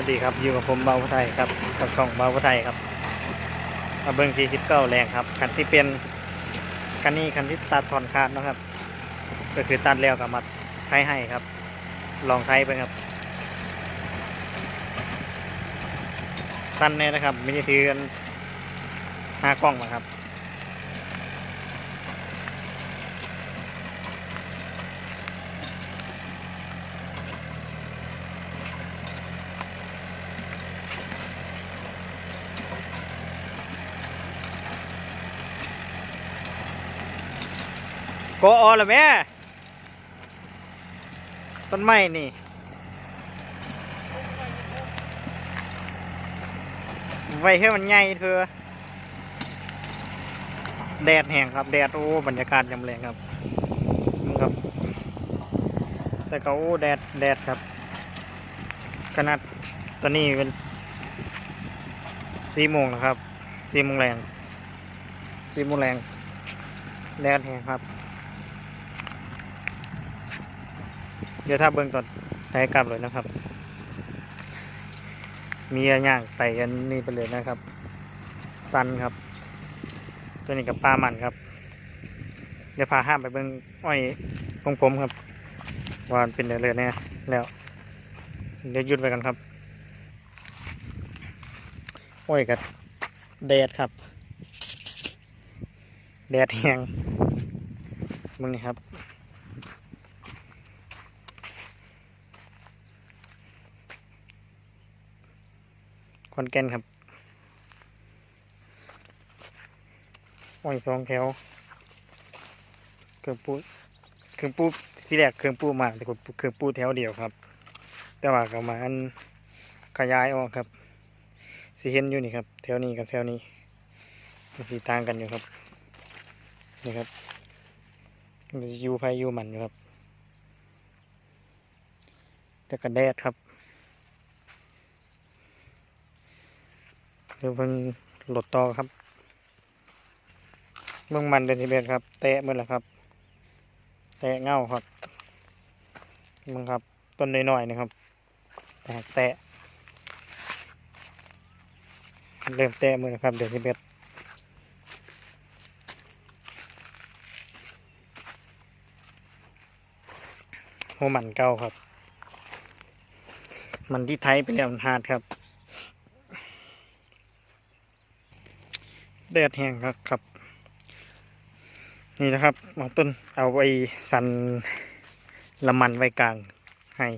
วัสดีครับอยู่กับผมเบาพไทยครับกับช่องเบาพไทยครับมาเบิ้ง49 แรงครับคันที่เป็นคันนี้คันที่ตัดถอนขาดนะครับ ก็คือตัดแล้วกับมาไทยให้ครับ ลองไทยไปครับสั้นแน่นะครับไม่ได้ถือกันห้ากล้องนะครับ ออละแม่ ต้นไม้นี่ไว้ให้มันใหญ่เธอแดดแห้งครับ แดด โอ้ บรรยากาศยำแรงครับครับ แต่ก็โอ้ แดด แดดครับ ขนาดตอนนี้เป็นสี่โมงนะครับสี่โมงแรงสี่โมงแรง แดดแห้งครับ เดี๋ยวถ้าเบิ่งตอนไต่กลับเลยนะครับ มีอะไรย่างไปกันนี่ไปเลยนะครับ สันครับ ตัวนี้กับปลามันครับ เดี๋ยวพาห้ามไปเบิ่งอ้อยของผมครับว่านเป็นเรื่อยๆแน่แล้ว เดี๋ยวหยุดไปกันครับ อ้อยกับแดดครับ แดดแห้งมึงนี่ครับ อนแกนครับอ้อยสองแถวเครื่องปูเครื่องปูที่แรกเครื่องปูมาแต่เครื่องปูแถวเดียวครับ แต่ว่าก็มาอันขยายออกครับสิเห็นอยู่นี่ครับ แถวนี้กับแถวนี้สีต่างกันอยู่ครับนี่ครับมันสิอยูไฟอยูมันอยู่ครับแต่กระแดดครับ เดี๋ยวเพิ่งหลดต่อครับ เมืองมันเดนทิเบตครับ แตะเมื่อไรครับ แตะเง่าครับมึงครับ ต้นน้อยๆนะครับแตะแตะเริ่มแตะมือไรครับ เดนทิเบตหัวมันเก่าครับ มันที่ไทยไปแล้วหาดครับ แดดแห้งครับครับ นี่นะครับมอต้นเอาไว้สันละมันไว้กลางให้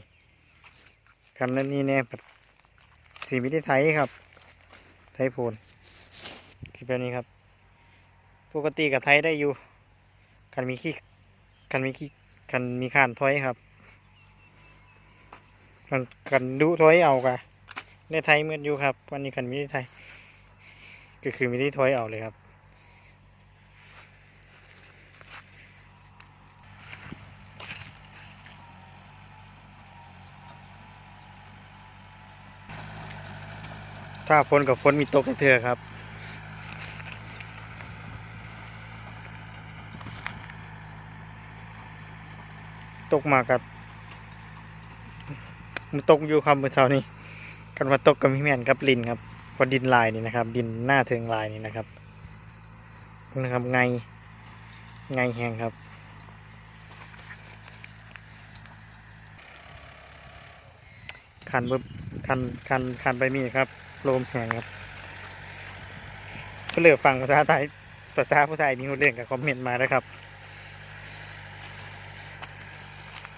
กันแล้วนี่แน่แบบสีมิได้ไทยครับ ไทยโพนคือแบบนี้ครับ ปกติกับไทยได้อยู่กันมีขี้กันมีขี้กันมีขานถอยครับกันกันดูถอยเอากะได้ไทยเหมือนอยู่ครับ วันนี้กันมีไทย ก็คือไม่ได้ถอยเอาเลยครับ ถ้าฝนกับฝนมีตกให้เธอครับตกมากับมันตกอยู่ครับเมื่อเช้านี้กันมาตกกับพี่แมนกับลินครับ พอดินลายนี่นะครับ ดินหน้าเทิงลายนี่นะครับนะครับไงไงแหงครับคันบึบคันคันคันไปมีครับโลมแหงครับเหลือฟังภาษาไทยภาษาผู้ไทยมีเรื่องกับคอมเมนต์มานะครับ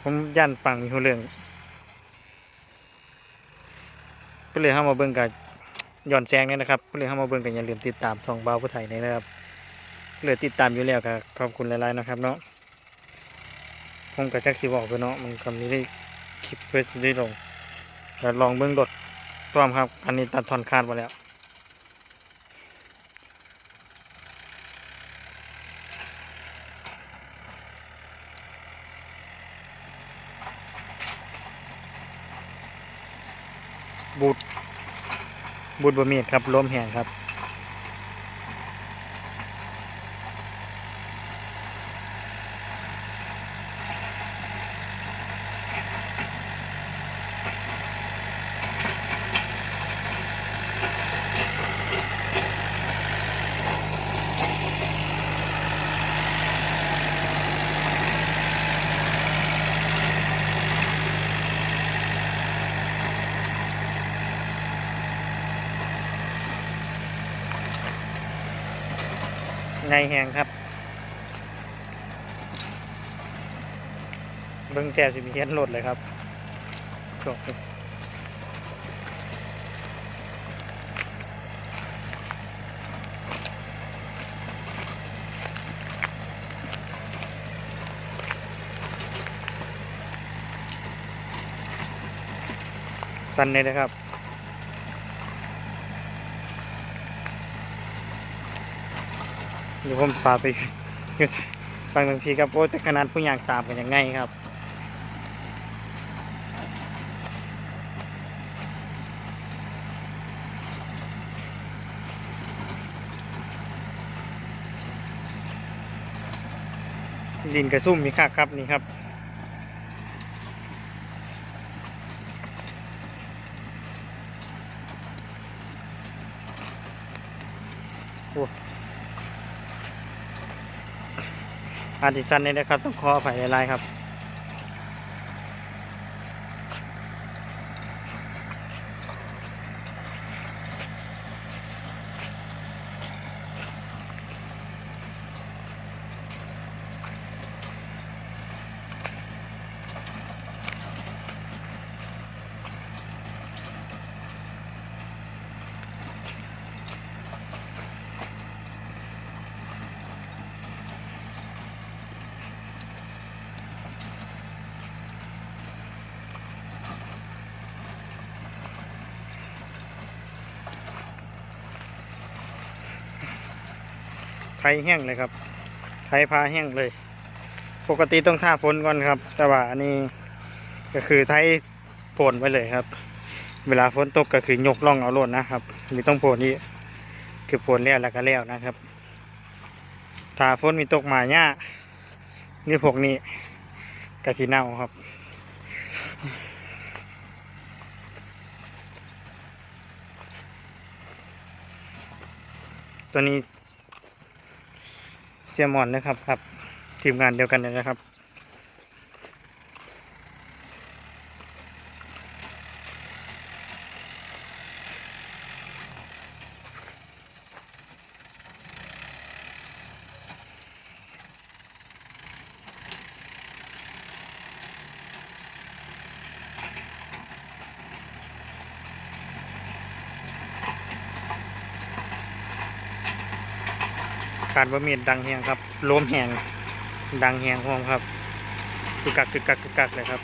ผมยันฟังมีเรื่องก็เลยเข้ามาเบิ่งกับ ย้อนแซงเนี่ยนะครับเพื่อเข้ามาเบิ่งกันอย่าลืมติดตามช่องเบาผู้ไทยเนี่ยนะครับเหลือติดตามอยู่แล้วครับขอบคุณหลายๆนะครับเนาะผมกับแจ็คสิบอกไปเนาะมันคำนี้ได้คลิปเพื่อจะได้ลงแล้วลองเบิ่งดดพร้อมครับ อันนี้ตัดทอนคาดมาแล้วบูด บุญบะมีดครับล้มแหงครับ ไงแหงครับ เบิ้งแจสิมีเห็นรถเลยครับสองสั้นเลยนะครับ เดี๋ยวผมฝากไปอยู่ฟังบางทีครับโอ้แต่ขนาดผู้อยากตามกันยังไงครับดินกระซุ่มมีค่าครับนี่ครับโอ้ อาร์ติซันนี่นะครับ ต้องขออภัยหลายๆครับ ไทแห้งเลยครับไทพาแห้งเลย ปกติต้องท่าฝนก่อนครับ แต่ว่าอันนี้ก็คือไทโผนไว้เลยครับ เวลาฝนตกก็คือยกล่องเอาโลดนะครับมีต้องโผนนี้คือโผนแล้วแล้วก็แล้วนะครับถ้าฝนมีตกมาหญ้านี่พวกนี้กระสีเน่าครับตัวนี้ เซียมอนนะครับครับ ทีมงานเดียวกันเลยนะครับ การบะเมี่ดังแหงครับล้มแหงดังแหงห้องครับกึกกักกึกกักกึกกักเลยครับ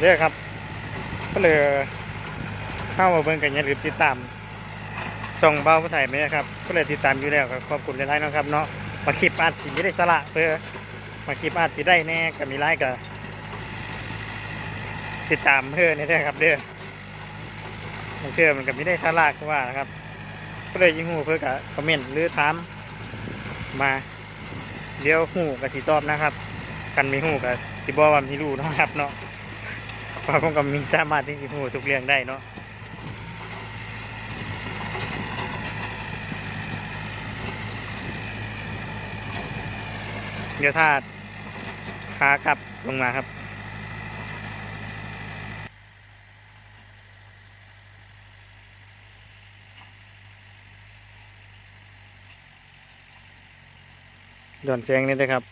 เด้อครับ ก็เลยเข้ามาเบิ่งกันอย่าลืมติดตามช่องเบ้าผู้ไทยไหมนะครับ ก็เลยติดตามอยู่แล้วครับขอบคุณหลายๆเนาะครับเนาะมาคลิปอาจสิไม่ได้สละเพื่อมาคลิปอาจสิได้แน่ก็มีไลค์ก็ติดตามเพื่อนี่ด้วยครับเด้อมันเชื่อมันก็ไม่ได้สละก็ว่านะครับ ก็เลยยิงหูเพื่อกับคอมเมนต์หรือถามมาเดี๋ยวหูกับสีตอบนะครับ กันมีหูกับสีบอว่ามีรู้นะครับเนาะ เพราะผมก็มีสามารถที่จะพูดทุกเรื่องได้เนาะเดี๋ยวถ้าขากลับลงมาครับหย่อนแสงนี่นะครับ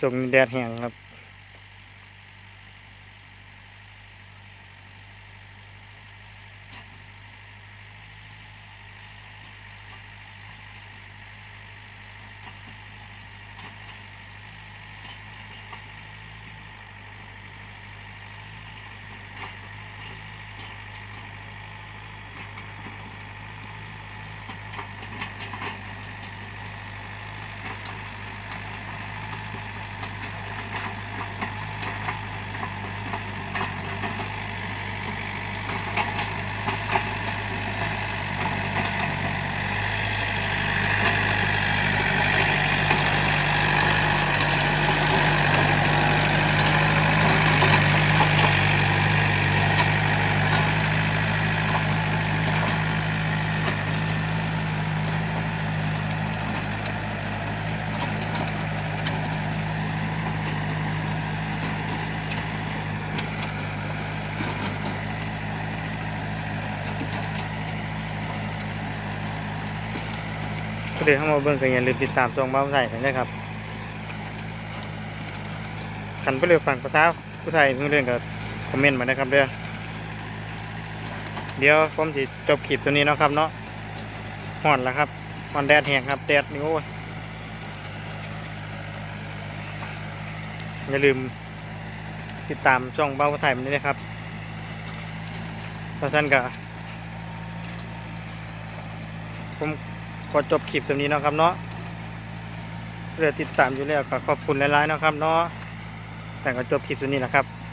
จมแดดแห้งครับ เดี๋ยวเข้ามาเบิ่งกันอย่าลืมติดตามช่องเบ้าใส่กันด้ครับขันไปเรือฝั่งภาษาผู้ไทยเรื่องกับคอมเมนต์มานะครับเด้อเดี๋ยวผมจะจบคลิปตัวนี้เนาะครับเนาะห่อนแล้วครับห่อนแดดแห้งครับแดดนี่โอ้ยอย่าลืมติดตามช่องเบ้าไทยมันด้วยนะครับเพราะฉะนั้นก็ผม ขอจบคลิปตัวนี้นะครับเนาะเพื่อติดตามอยู่แล้วก็ขอบคุณหลายๆนะครับเนาะแต่ก็จบคลิปตัวนี้แหละครับ